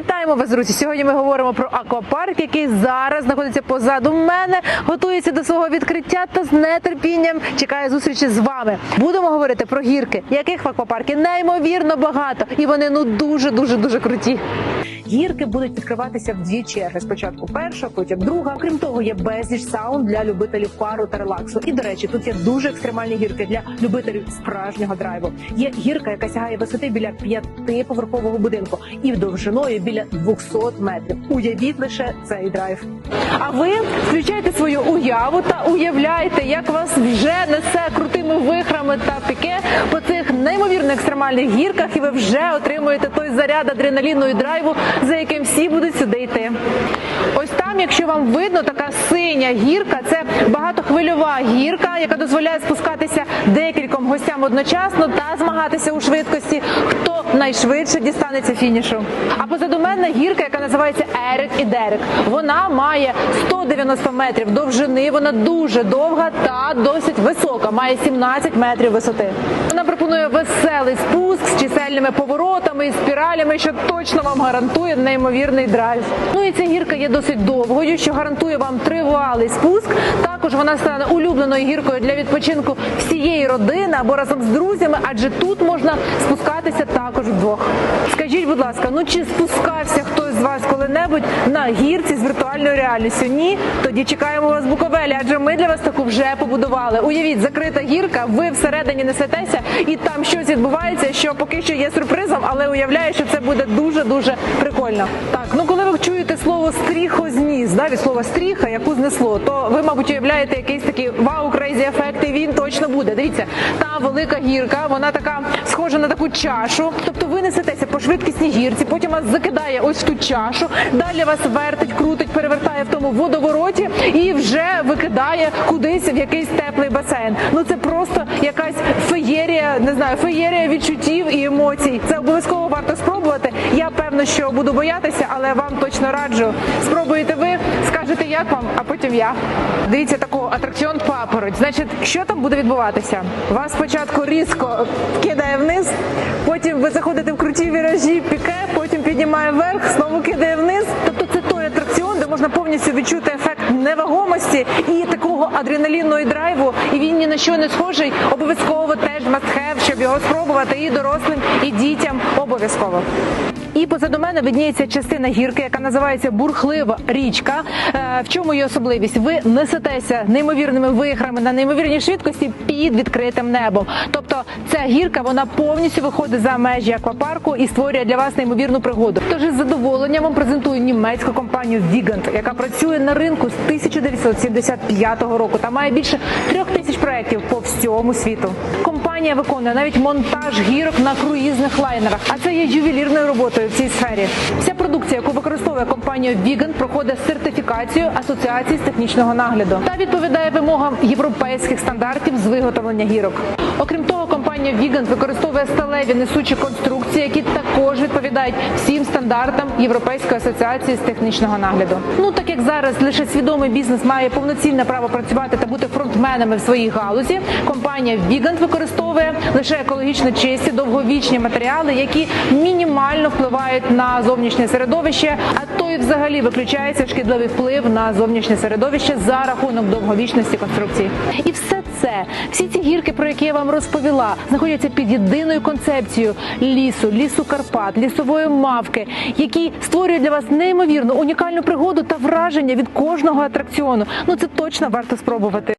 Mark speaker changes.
Speaker 1: Вітаємо вас, друзі! Сьогодні ми говоримо про аквапарк, який зараз знаходиться позаду мене, готується до свого відкриття та з нетерпінням чекає зустрічі з вами. Будемо говорити про гірки, яких в аквапаркі неймовірно багато, і вони ну дуже дуже дуже круті. Гірки будуть відкриватися в дві черги. Спочатку перша, потім друга. Крім того, є безліч саун для любителів пару та релаксу. І до речі, тут є дуже екстремальні гірки для любителів справжнього драйву. Є гірка, яка сягає висоти біля п'ятиповерхового будинку і довжиною біля 200 метрів. Уявіть лише цей драйв. А ви включайте свою уяву та уявляйте, як вас вже несе крутими вихрами та піке по цих неймовірно екстремальних гірках, і ви вже отримуєте той заряд адреналіну і драйву, за яким всі будуть сюди йти. Ось там, якщо вам видно, така синя гірка це багатохвильова гірка, яка дозволяє спускатися декільком гостям одночасно та змагатися у швидкості, хто найшвидше дістанеться фінішу. А позаду мене гірка, яка називається Ерик і Дерек. Вона має 190 метрів довжини. Вона дуже довга та досить висока. Має 17 метрів висоти. Вона пропонує веселий спуск з чисельними поворотами і спіралями, що точно вам гарантує неймовірний драйв. Ну і ця гірка є досить довгою, що гарантує вам тривалий спуск. Також вона стане улюбленою гіркою для відпочинку всієї родини або разом з друзями, адже тут можна спускатися також вдвох. Скажіть, будь ласка, ну чи спускався хтось з вас коли-небудь на гірці з віртуальною реальністю? Ні, тоді чекаємо вас в Буковелі, адже ми для вас таку вже побудували. Уявіть, закрита гірка, ви всередині несетеся, і там щось відбувається, що поки що є сюрпризом, але уявляю, що це буде дуже дуже прикольно. Так, ну коли ви чуєте слово стріхозніс, да, від слова стріха, яку знесло, то ви, мабуть, уявляєте якийсь такий вау, крейзі ефект, і він точно буде. Дивіться, та велика гірка, вона така схожа на таку чашу. Тобто ви несетеся по швидкісній гірці, потім вас закидає ось в ту чашу, далі вас вертить, крутить, перевертає в тому водовороті і вже викидає кудись в якийсь теплий басейн. Ну це просто якась феєрія, не знаю, феєрія відчуттів і емоцій. Це обов'язково варто спробувати. Я певно, що буду боятися, але вам точно раджу. Спробуєте ви, скажете, як вам, а потім я. Дивіться таку атракціон папороть. Значить, що там буде відбуватися? Вас спочатку різко кидає вниз, потім ви заходите в круті віражі, піке, потім піднімає вверх, знову кидає можна повністю відчути ефект невагомості і такого адреналінного драйву. І він ні на що не схожий. Обов'язково теж have, щоб його спробувати і дорослим, і дітям обов'язково. І позаду мене видніється частина гірки, яка називається бурхлива річка. Е, В чому її особливість? Ви несетеся неймовірними вихрами на неймовірній швидкості під відкритим небом. Тобто ця гірка вона повністю виходить за межі аквапарку і створює для вас неймовірну пригоду. Тож із задоволенням вам презентую німецьку компанію Vigant, яка працює на ринку 1975 року та має більше трьох тисяч проєктів по всьому світу. Компанія виконує навіть монтаж гірок на круїзних лайнерах, а це є ювелірною роботою в цій сфері. Вся продукція, яку використовує компанія Vigant, проходить сертифікацію асоціації з технічного нагляду та відповідає вимогам європейських стандартів з виготовлення гірок. Окрім того, компанія Vigant використовує сталеві несучі конструкції, які також відповідають всім стандартам Європейської асоціації з технічного нагляду. Ну так як зараз лише свідомий бізнес має повноцінне право працювати та бути фронтменами в своїй галузі, компанія Vigant використовує лише екологічно чисті довговічні матеріали, які мінімально впливають на зовнішнє середовище, а то і взагалі виключається шкідливий вплив на зовнішнє середовище за рахунок довговічності конструкції. І все це, всі ці гірки, про які я вам розповіла, знаходяться під єдиною концепцією лісу, лісу Карпат, лісової мавки, які створюють для вас неймовірну унікальну пригоду та враження від кожного атракціону. Ну це точно варто спробувати.